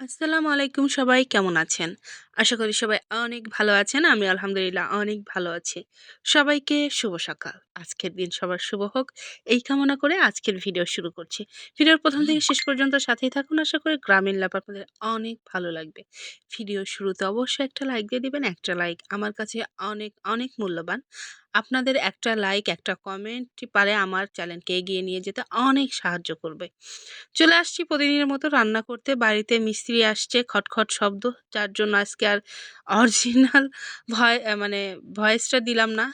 আসসালামু আলাইকুম সবাই, কেমন আছেন? আশা করি সবাই অনেক ভালো আছেন। আমি আলহামদুলিল্লাহ অনেক ভালো আছি। সবাইকে শুভ সকাল। আজকের দিন সবার শুভ হোক এই কামনা করে আজকের ভিডিও শুরু করছি। ভিডিওর প্রথম থেকে শেষ পর্যন্ত সাথেই থাকুন। আশা করি গ্রামীণ লাভ আপনাদের অনেক ভালো লাগবে। ভিডিও শুরুতে অবশ্যই একটা লাইক দিয়ে দিবেন। একটা লাইক আমার কাছে অনেক, অনেক মূল্যবান। আপনাদের একটা লাইক, একটা কমেন্টই পারে আমার চ্যানেলকে এগিয়ে নিয়ে যেতে অনেক সাহায্য করবে। চলে আসছি প্রতিদিনের মতো রান্না করতে। বাড়িতে মিস্ত্রি আসছে খটখট শব্দ। যার জন্য আজকে আর অরিজিনাল ভয় মানে ভয়েসটা দিলাম না।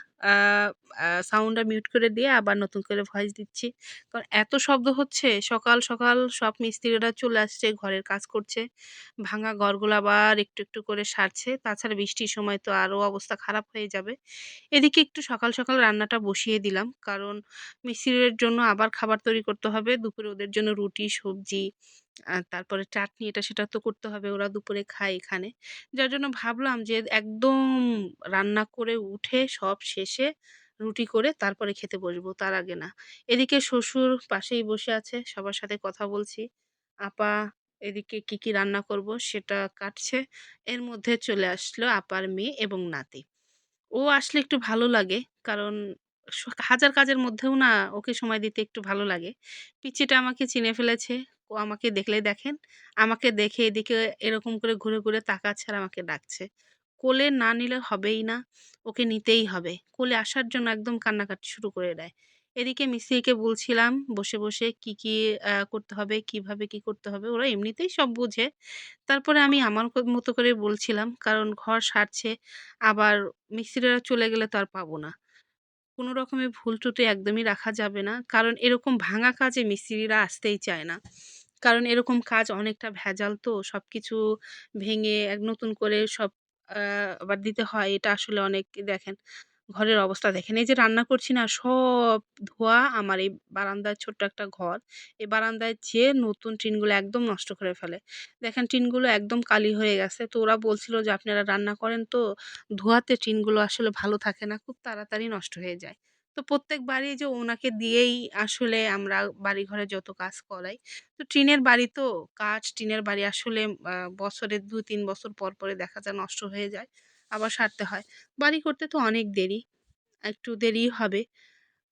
সাউন্ডটা মিউট করে দিয়ে আবার নতুন করে ভয়েস দিচ্ছি। কারণ এত শব্দ হচ্ছে সকাল, সকাল সব মিস্ত্রিরা চলে আসছে, ঘরের কাজ করছে। ভাঙা ঘরগুলো আবার একটু, একটু করে সারছে। তাছাড়া বৃষ্টির সময় তো আরও অবস্থা খারাপ হয়ে যাবে। এদিকে একটু সকাল, সকাল রান্নাটা বসিয়ে দিলাম। কারণ মিস্ত্রিদের জন্য আবার খাবার তৈরি করতে হবে। দুপুরে ওদের জন্য রুটি, সবজি আ তারপরে চাটনি এটা সেটা তো করতে হবে। ওরা দুপুরে খায় এখানে। যার জন্য ভাবলাম যে একদম রান্না করে উঠে সব শেষে রুটি করে তারপরে খেতে বসবো, তার আগে না। এদিকে শ্বশুর পাশেই বসে আছে। সবার সাথে কথা বলছি। আপা এদিকে কি, কি রান্না করব সেটা কাটছে। এর মধ্যে চলে আসলো আপার মেয়ে এবং নাতি। ও আসলে একটু ভালো লাগে। কারণ হাজার কাজের মধ্যেও না ওকে সময় দিতে একটু ভালো লাগে। পিচ্চিটা আমাকে চিনে ফেলেছে। ও আমাকে দেখলে দেখেন, আমাকে দেখে এদিকে এরকম করে ঘুরে, ঘুরে তাকাচ্ছে আর আমাকে ডাকছে। কোলে না নিলে হবেই না। ওকে নিতেই হবে। কোলে আসার জন্য একদম কান্নাকাটি শুরু করে দেয়। এদিকে মিস্ত্রিকে বলছিলাম বসে, বসে কি, কি করতে হবে, কীভাবে কি করতে হবে। ওরা এমনিতেই সব বুঝে। তারপরে আমি আমার মতো করে বলছিলাম। কারণ ঘর সারছে। আবার মিস্ত্রিরা চলে গেলে তো আর পাবো না। কোনো রকমের ভুল ত্রুটি একদমই রাখা যাবে না। কারণ এরকম ভাঙা কাজে মিস্ত্রিরা আসতেই চায় না। কারণ এরকম কাজ অনেকটা ভেজাল তো। সবকিছু ভেঙে এক নতুন করে সব আবার দিতে হয়। এটা আসলে অনেক দেখেন ঘরের অবস্থা দেখেন। এই যে রান্না করছি না সব ধোয়া আমার এই বারান্দায় ছোট্ট একটা ঘর। এই বারান্দায় যেয়ে নতুন টিনগুলো একদম নষ্ট করে ফেলে। দেখেন টিনগুলো একদম কালি হয়ে গেছে। তো ওরা বলছিল যে, "আপনারা রান্না করেন তো ধোঁয়াতে টিনগুলো আসলে ভালো থাকে না। খুব তাড়াতাড়ি নষ্ট হয়ে যায়।" তো প্রত্যেকবারই যে ওনাকে দিয়েই আসলে আমরা বাড়িঘরে যত কাজ করাই। তো টিনের বাড়ি তো কাঠ টিনের বাড়ি আসলে বছরে ২-৩ বছর পর, পরে দেখা যায় নষ্ট হয়ে যায়। আবার সারতে হয়। বাড়ি করতে তো অনেক দেরি। একটু দেরিই হবে।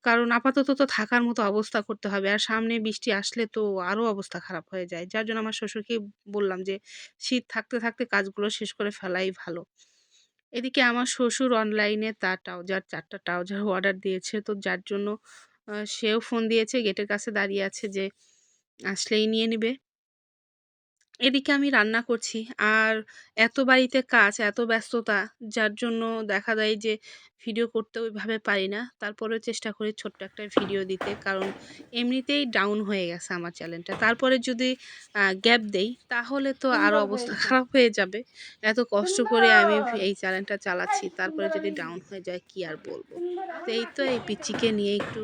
কারণ আপাতত তো থাকার মতো অবস্থা করতে হবে। আর সামনে বৃষ্টি আসলে তো আরও অবস্থা খারাপ হয়ে যায়। যার জন্য আমার শ্বশুরকে বললাম যে, "শীত থাকতে, থাকতে কাজগুলো শেষ করে ফেলাই ভালো।" এদিকে আমার শ্বশুর অনলাইনে তার ট্রাউজার ৪ টা ট্রাউজার অর্ডার দিয়েছে। তো যার জন্য সেও ফোন দিয়েছে গেটের কাছে দাঁড়িয়ে আছে যে, আসলেই নিয়ে নিবে। এদিকে আমি রান্না করছি। আর এত বাড়িতে কাজ, এত ব্যস্ততা যার জন্য দেখা যায় যে ভিডিও করতে ওইভাবে পারি না। তারপরেও চেষ্টা করি ছোট্ট একটা ভিডিও দিতে। কারণ এমনিতেই ডাউন হয়ে গেছে আমার চ্যানেলটা। তারপরে যদি গ্যাপ দেই তাহলে তো আরও অবস্থা খারাপ হয়ে যাবে। এত কষ্ট করে আমি এই চ্যানেলটা চালাচ্ছি। তারপরে যদি ডাউন হয়ে যায় কি আর বলব তো এই তো এই পিচ্চিকে নিয়ে একটু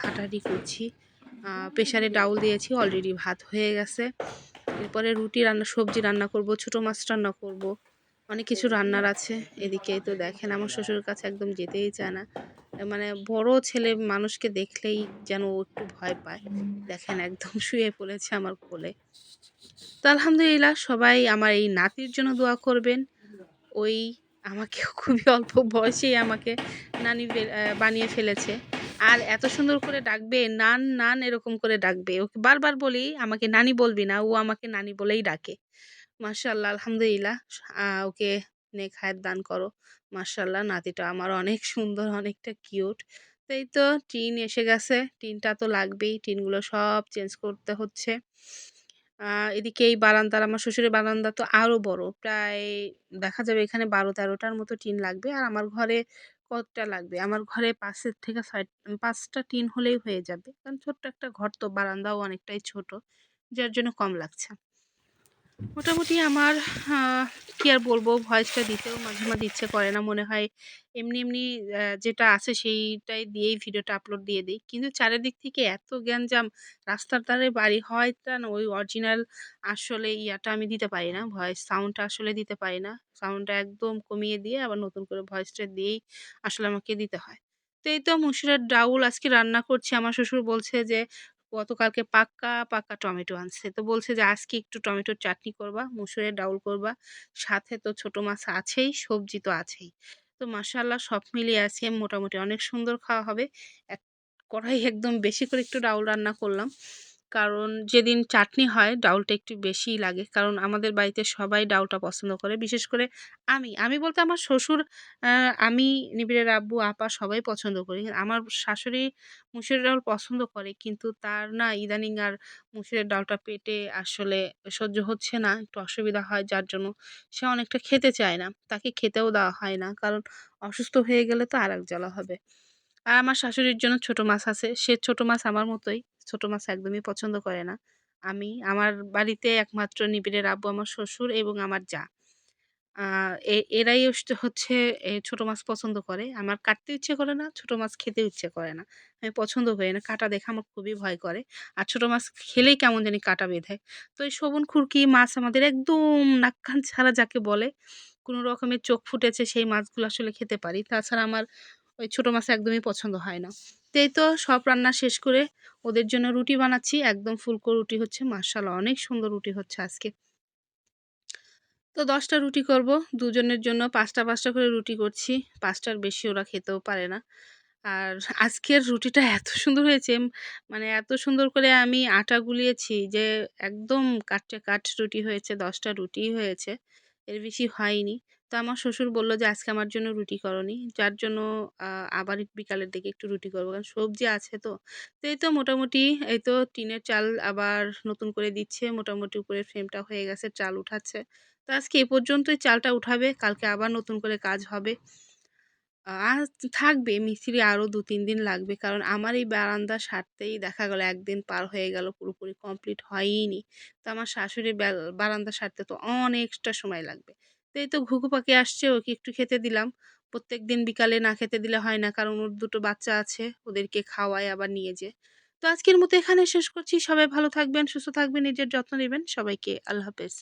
হাঁটাহাঁটি করছি। প্রেশারে ডাউল দিয়েছি অলরেডি ভাত হয়ে গেছে। এরপরে রুটি রান্না সবজি রান্না করব, ছোট মাছ রান্না করব। অনেক কিছু রান্নার আছে। এদিকে তো দেখেন আমার শ্বশুরের কাছে একদম যেতেই চায় না। মানে বড় ছেলে মানুষকে দেখলেই যেন একটু ভয় পায়। দেখেন একদম শুয়ে পড়েছে আমার কোলে। তো আলহামদুলিল্লাহ সবাই আমার এই নাতির জন্য দোয়া করবেন। ওই আমাকে খুবই অল্প বয়সেই আমাকে নানি বানিয়ে ফেলেছে। আর এত সুন্দর করে ডাকবে নান, নান এরকম করে ডাকবে। ওকে বারবার বলি আমাকে নানি বলবি না। ও আমাকে নানি বলেই ডাকে। মাশাআল্লাহ আলহামদুলিল্লাহ ওকে নেক হায়াত দান করো। মাশাআল্লাহ নাতিটা আমার অনেক সুন্দর, অনেকটা কিউট। এই তো টিন এসে গেছে। টিনটা তো লাগবেই। টিনগুলো সব চেঞ্জ করতে হচ্ছে। এদিকে এই বারান্দার আমার শ্বশুরের বারান্দা তো আরও বড়। প্রায় দেখা যাবে এখানে বারো তেরোটার মতো টিন লাগবে। আর আমার ঘরে কতটা লাগবে? আমার ঘরে পাশের থেকে সাইড পাঁচটা টিন হলেই হয়ে যাবে। কারণ ছোট্ট একটা ঘর তো বারান্দাও অনেকটাই ছোট। যার জন্য কম লাগছে। মোটামুটি আমার কি আর বলব ভয়েসটা দিতেও মাঝে, মাঝে ইচ্ছে করে না। মনে হয় এমনি, এমনি যেটা আছে সেইটাই দিয়েই ভিডিওটা আপলোড দিয়ে দিই কিন্তু চারিদিক থেকে এত গ্যাঞ্জাম রাস্তার ধারে বাড়ি হওয়াটা না ওই অরিজিনাল আসলে ইয়াটা আমি দিতে পারি না। ভয়েস সাউন্ডটা আসলে দিতে পারি না। সাউন্ডটা একদম কমিয়ে দিয়ে আবার নতুন করে ভয়েসটা দিয়েই আসলে আমাকে দিতে হয়। তো এই তো মসুরের ডাউল আজকে রান্না করছি। আমার শ্বশুর বলছে যে, গতকালকে পাক্কা, পাক্কা টমেটো আনছে। তো বলছে যে, "আজকে একটু টমেটোর চাটনি করবা, মুসুরের ডাউল করবা। সাথে তো ছোট মাছ আছেই, সবজি তো আছেই।" তো মাসাল্লাহ সব মিলিয়ে আছে মোটামুটি অনেক সুন্দর খাওয়া হবে। এক কড়াই একদম বেশি করে একটু ডাউল রান্না করলাম। কারণ যেদিন চাটনি হয় ডাউলটা একটু বেশিই লাগে। কারণ আমাদের বাড়িতে সবাই ডাউলটা পছন্দ করে। বিশেষ করে আমি। আমি বলতে আমার শ্বশুর, আমি, নিবিড়ের আব্বু, আপা সবাই পছন্দ করি। আমার শাশুড়ি মুসুরের ডাউল পছন্দ করে। কিন্তু তার না ইদানিং আর মুসুরের ডালটা পেটে আসলে সহ্য হচ্ছে না। একটু অসুবিধা হয় যার জন্য সে অনেকটা খেতে চায় না। তাকে খেতেও দেওয়া হয় না। কারণ অসুস্থ হয়ে গেলে তো আর এক জ্বালা হবে। আর আমার শাশুড়ির জন্য ছোট মাছ আছে। সে ছোট মাছ আমার মতোই। ছোট মাছ একদমই পছন্দ করে না। আমি আমার বাড়িতে একমাত্র নিবিড়ের আব্বু, আমার শ্বশুর এবং আমার এ এরাই হচ্ছে ছোট মাছ পছন্দ করে। আমার কাটতে ইচ্ছে করে না, ছোট মাছ খেতেও ইচ্ছে করে না। আমি পছন্দ করি না। কাঁটা দেখে আমার খুবই ভয় করে। আর ছোট মাছ খেলেই কেমন জানি কাটা বেঁধে। তো এই শোভন খুরকি মাছ আমাদের একদম নাককান ছাড়া যাকে বলে, কোনো রকমের চোখ ফুটেছে সেই মাছগুলো আসলে খেতে পারি। তাছাড়া আমার ওই ছোট মাছ একদমই পছন্দ হয় না। তো এই তো সব রান্না শেষ করে ওদের জন্য রুটি বানাচ্ছি। একদম ফুলকো রুটি হচ্ছে। মাশাআল্লাহ অনেক সুন্দর রুটি হচ্ছে আজকে। তো দশটা রুটি করব। দুজনের জন্য পাঁচটা পাঁচটা করে রুটি করছি। পাঁচটার বেশি ওরা খেতেও পারে না। আর আজকের রুটিটা এত সুন্দর হয়েছে, মানে এত সুন্দর করে আমি আটা গুলিয়েছি যে একদম কাঠে কাঠ রুটি হয়েছে। ১০ টা রুটিই হয়েছে। এর বেশি হয়নি। তো আমার শ্বশুর বলল যে, "আজকে আমার জন্য রুটি করোনি।" যার জন্য আবার বিকালের দিকে একটু রুটি করব কারণ সবজি আছে তো। তো এই তো মোটামুটি এই তো টিনের চাল আবার নতুন করে দিচ্ছে। মোটামুটি উপরের ফ্রেমটা হয়ে গেছে, চাল উঠাচ্ছে। তো আজকে এ পর্যন্তই চালটা উঠাবে। কালকে আবার নতুন করে কাজ হবে। আর থাকবে মিস্ত্রি আরও ২-৩ দিন লাগবে। কারণ আমার এই বারান্দা সারতেই দেখা গেল একদিন পার হয়ে গেল পুরোপুরি কমপ্লিট হয়ইনি। তো আমার শাশুড়ির বারান্দা সারতে তো অনেকটা সময় লাগবে। তো এই তো ঘুঘু পাখি আসছে ওকে একটু খেতে দিলাম। প্রত্যেক দিন বিকালে না খেতে দিলে হয় না। কারণ ওর দুটো বাচ্চা আছে। ওদেরকে খাওয়ায় আবার নিয়ে যে তো আজকের মতো এখানে শেষ করছি। সবাই ভালো থাকবেন, সুস্থ থাকবেন, নিজের যত্ন নেবেন সবাইকে আল্লাহ হাফেজ।